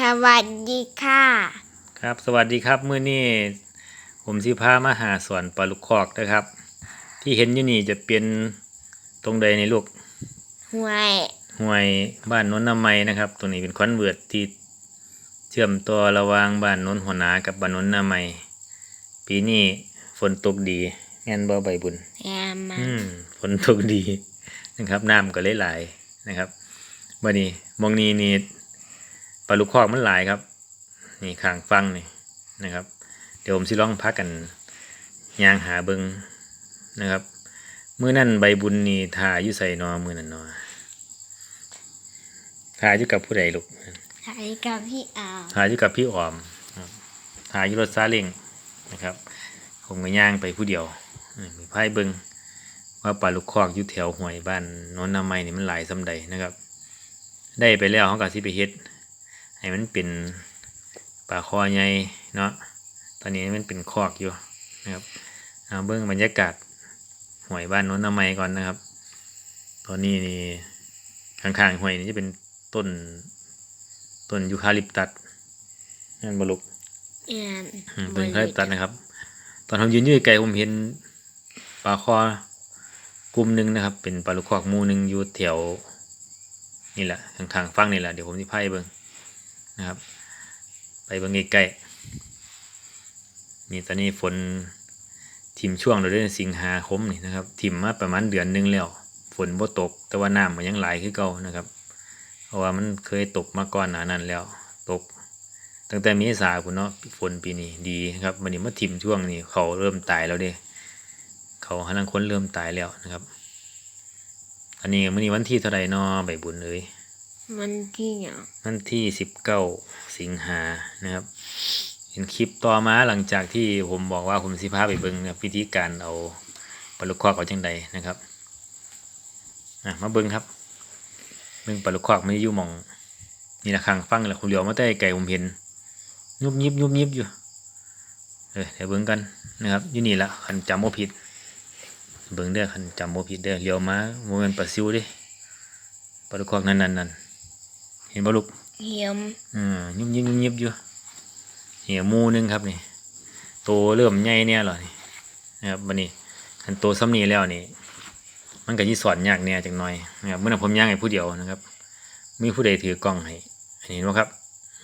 สวัสดีค่ะ ครับ สวัสดีครับมื้อนี้ผมสิพามาหาสวนปลาลูกคอกนะครับ ที่เห็นอยู่นี่จะเป็นตรงใดในลูกหวยห้วยบ้านโน้นน้ำไม้นะครับตรงนี้เป็นคอนเวิร์ตที่เชื่อมต่อระหว่างบ้านโน้นหัวหนากับบ้านโน้นน้ำไม้ปีนี้ฝนตกดีแม่นบ่ใบบุญแอมมาอืมฝนตกดีนะครับน้ำก็เลยหลายนะครับวันนี้หมองนี้นี่ ปลาลูกคอกมันหลายครับ นี่ข้างฟังนี่นะครับ เดี๋ยวผมสิลองพักกันย่างหาเบิงนะครับมื้อนั่นใบบุญนี่ทาอยู่ใส่นอมื้อนั้นนอทาอยู่กับผู้ใดลูกใช้กับพี่อาวทาอยู่กับพี่ออมครับทาอยู่รถซาเล้งนะครับ ผมก็ย่างไปผู้เดียวอืมมีไพ่เบิงว่าปลาลูกคอกอยู่แถวห้วยบ้านโน้นนาไม้นี่มันหลายสำใดนะครับ ได้ไปแล้วเขาก็สิไปเฮ็ด ให้มันเป็นปลาคอใหญ่เนาะตอนนี้มันเป็นคอกอยู่นะครับเอาเบิ้งบรรยากาศห้วยบ้านโน้นนาไม้ก่อนนะครับ ตอนนี้นี่ข้างๆห้วยนี่จะเป็นต้นต้นยูคาลิปตัสนั่นบลุกแอมอืมเป็นคาลิปตัสนะครับ ตอนผมยืนอยู่ไกลผมเห็นปลาคอกลุ่มหนึ่งนะครับ เป็นปลาลูกคอกหมูหนึ่งอยู่แถวนี่แหละข้างๆฟังนี่แหละเดี๋ยวผมจะพาไปเบิ้ง นะครับ ไปบิ้งใกล้ๆนี่ตอนนี้ฝนทิมช่วงเราเดือนสิงหาคมนี่นะครับทิมมาประมาณเดือนหนึงแล้ว ฝนบ่ตก แต่ว่าน้ำมันยังไหลคือเก่านะครับ เพราะว่ามันเคยตกมาก่อนหนานั้นแล้ว ตก ตั้งแต่เมษาพุ่นเนาะฝนปีนี้ดีนะครับมันนี้มาทิมช่วงนี้เขาเริ่มตายแล้วเด้เขาหันคนเริ่มตายแล้วนะครับ อันนี้มันนี้วันที่เท่าไรนาะใบบุญเอ้ย มันที่เนี่ยวันที่สิบเก้าสิงหานะครับเห็นคลิปต่อมาหลังจากที่ผมบอกว่าผมสิพาไปเบิ่งนะพิธีการเอาปลาลูกคอกเอาจังใดนะครับอะมาเบิ่งครับเบิ่งปลาลูกคอกไมันอยู่มองนี่ละครั้งฟังแล้วผมเดียวมาแต่ไก่ผมเห็นยุบยิบยุบยิบอยู่เออเดี๋ยวเบิ่งกันนะครับอยู่นี่ละคันจำโมผิด เบิ่งเด้อคันจำโมผิดเด้อเลี้ยวมาโมเมนปลาซิวด้ปลาลูกคอกนั่นนั่นนั่น เห็นบ่ลูกเยี่ยมอืมยุบยิบยุบยิบอยู่เหี่ยหมูหนึงครับนี่โตเริ่มใหญ่เนี่ยเหรอนี่นะครับบันนี้คันโตซ้ำนี้แล้วนี่มันก็ยี่สอนยากเนี่ยจังหน่อยนะครับเมื่อนั้นผมย่างให้ผู้เดียวนะครับ มีผู้ใดถือกล้องให้เห็นไหมครับ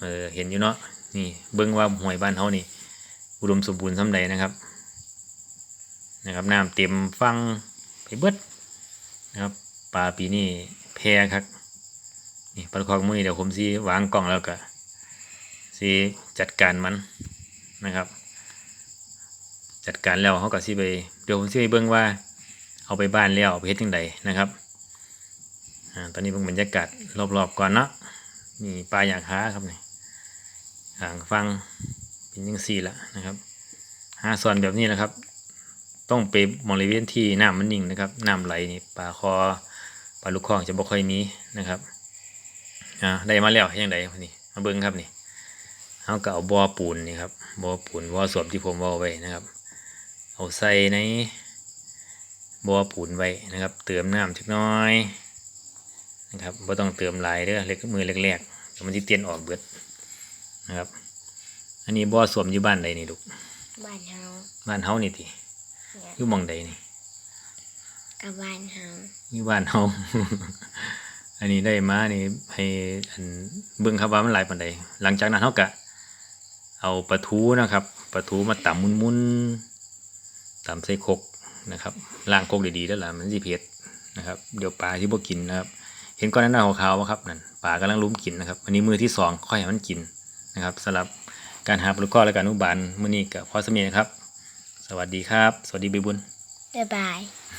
เออเห็นอยู่เนาะนี่เบิ้งว่าหวยบ้านเฮานี่ อุดมสมบูรณ์ซ้ำใดนะครับนะครับน้ำเต็มฟังไปเบิดนะครับปลาปีนี้แพครับ นี่ปลาคอกมือเดี๋ยวผมสิวางกล่องแล้วก็สิจัดการมันนะครับ จัดการแล้วเขาก็สิไปเดี๋ยวผมสิไปเบิ่งว่าเอาไปบ้านแล้วเอาไปเฮ็ดจังใดนะครับอ่าตอนนี้เบิ่งบรรยากาศรอบๆก่อนเนาะนี่ปลาอยากหาครับนี่ห่างฟังเป็นยังสี่ละนะครับหาส่วนแบบนี้แหละครับ ต้องไปบริเวณที่น้ำมันนิ่งนะครับน้ำไหลนี่ปลาคอปลาลูกคองจะบ่ค่อยมีนะครับ อ่าได้มาแล้วเฮ็ดยังไงนี่มาเบิ้งครับนี่เขาก็เอาบ่อปูนนี่ครับบ่อปูนบ่อสวมที่ผมว่าไว้นะครับ เอาใส่ในบ่อปูนไว้นะครับ เติมน้ำจักหน้อยนะครับบ่ต้องเติมหลายเด้อเล็กมือแรกๆเดี๋ยวมันสิเตียนออกเบิดนะครับ อันนี้บ่อสวมอยู่บ้านใดนี่ลูกบ้านเฮาบ้านเฮานี่ติเนี่ยอยู่หม่องใดนี่กับบ้านเฮาอยู่บ้านเฮา อันนี้ได้มานี่ให้อันเบิ่งครับว่ามันหลายปานใดหลังจากนั้นเฮาก็เอาปลาทูนะครับปลาทูมาตำมุนๆตำใส่คกนะครับล้างคกดีๆแล้วล่ะมันสิเผ็ดนะครับ เดี๋ยวปลาที่บ่กินนะครับ เห็นก้อนนั้นขาวๆบ่ครับนั่นปลากำลังลุ้มกินนะครับ อันนี้มือที่สองค่อยให้มันกินนะครับสำหรับการหาปลาลูกคอและการอนุบาลมื้อนี้ก็พอสมีนะครับ สวัสดีครับ สวัสดีใบบุญบ๊ายบาย